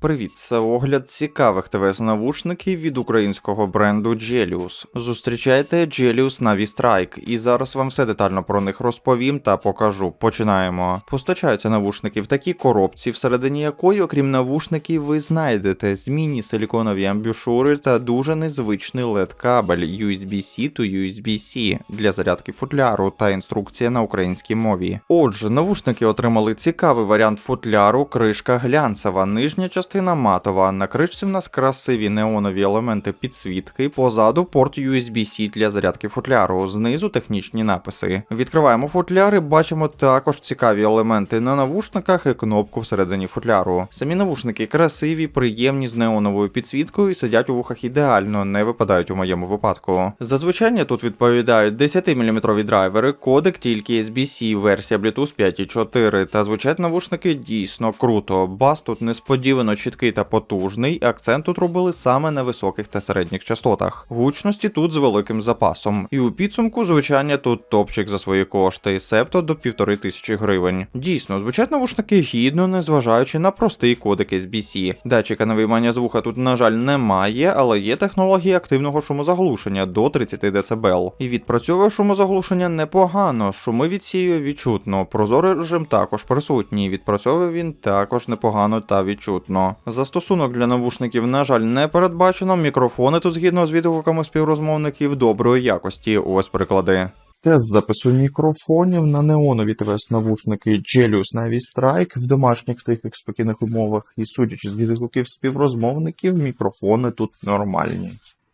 Привіт, це огляд цікавих ТВС-навушників від українського бренду Gelius. Зустрічайте Gelius Navi Strike, і зараз вам все детально про них розповім та покажу. Починаємо. Постачаються навушники в такій коробці, всередині якої, окрім навушників, ви знайдете змінні силіконові амбушури та дуже незвичний LED кабель USB-C to USB-C для зарядки футляру та інструкція на українській мові. Отже, навушники отримали цікавий варіант футляру, кришка глянцева, нижня частина матова. На кришці в нас красиві неонові елементи підсвітки, позаду порт USB-C для зарядки футляру, знизу технічні написи. Відкриваємо футляр і бачимо також цікаві елементи на навушниках і кнопку всередині футляру. Самі навушники красиві, приємні з неоновою підсвіткою і сидять у вухах ідеально, не випадають у моєму випадку. Зазвичай тут відповідають 10-мм драйвери, кодек тільки USB-C, версія Bluetooth 5.4, та звучать навушники дійсно круто. Бас тут несподівано чіткий та потужний, акцент тут робили саме на високих та середніх частотах. Гучності тут з великим запасом. І у підсумку звучання тут топчик за свої кошти, септо до півтори тисячі гривень. Дійсно, звучать навушники гідно, незважаючи на простий кодек SBC. Датчика на виймання звука тут, на жаль, немає, але є технологія активного шумозаглушення до 30 дБ. І відпрацьовує шумозаглушення непогано, шуми відсіює відчутно. Прозорий режим також присутній. Відпрацьовує він також непогано та відчутно. Застосунок для навушників, на жаль, не передбачено. Мікрофони тут згідно з відгуками співрозмовників доброї якості. Ось приклади. Тест запису мікрофонів на неонові ТВС-навушники Gelius Navi Strike в домашніх тихих спокійних умовах. І судячи з відгуків співрозмовників, мікрофони тут нормальні.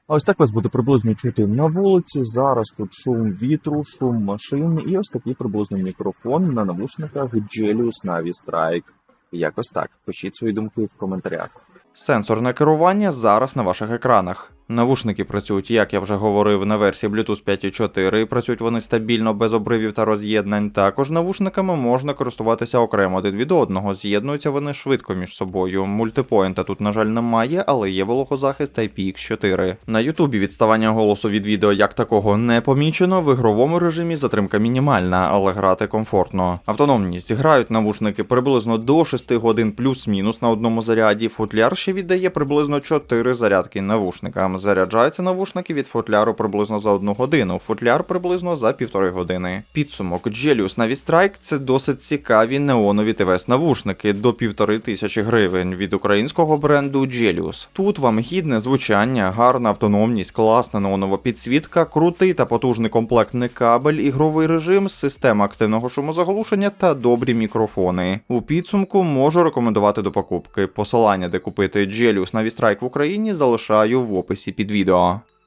А ось так вас буде приблизно чути на вулиці. Зараз тут шум вітру, шум машин і ось такий приблизно мікрофон на навушниках Gelius Navi Strike. Якось так. Пишіть свої думки в коментарях. Сенсорне керування зараз на ваших екранах. Навушники працюють, як я вже говорив, на версії Bluetooth 5.4, і працюють вони стабільно без обривів та роз'єднань. Також навушниками можна користуватися окремо один від одного. З'єднуються вони швидко між собою. Мультипоінта тут, на жаль, немає, але є вологозахист IPX4. На Ютубі відставання голосу від відео як такого не помічено. В ігровому режимі затримка мінімальна, але грати комфортно. Автономність грають навушники приблизно до 6 годин плюс-мінус на одному заряді. Футляр ще віддає приблизно 4 зарядки навушникам. Заряджаються навушники від футляру приблизно за одну годину, футляр приблизно за півтори години. Підсумок Gelius Navi Strike – це досить цікаві неонові ТВС навушники до півтори тисячі гривень від українського бренду Gelius. Тут вам гідне звучання, гарна автономність, класна неонова підсвітка, крутий та потужний комплектний кабель, ігровий режим, система активного шумозаглушення та добрі мікрофони. У підсумку можу рекомендувати до покупки. Посилання, де купити Gelius Navi Strike в Україні, залишаю в описі під відео.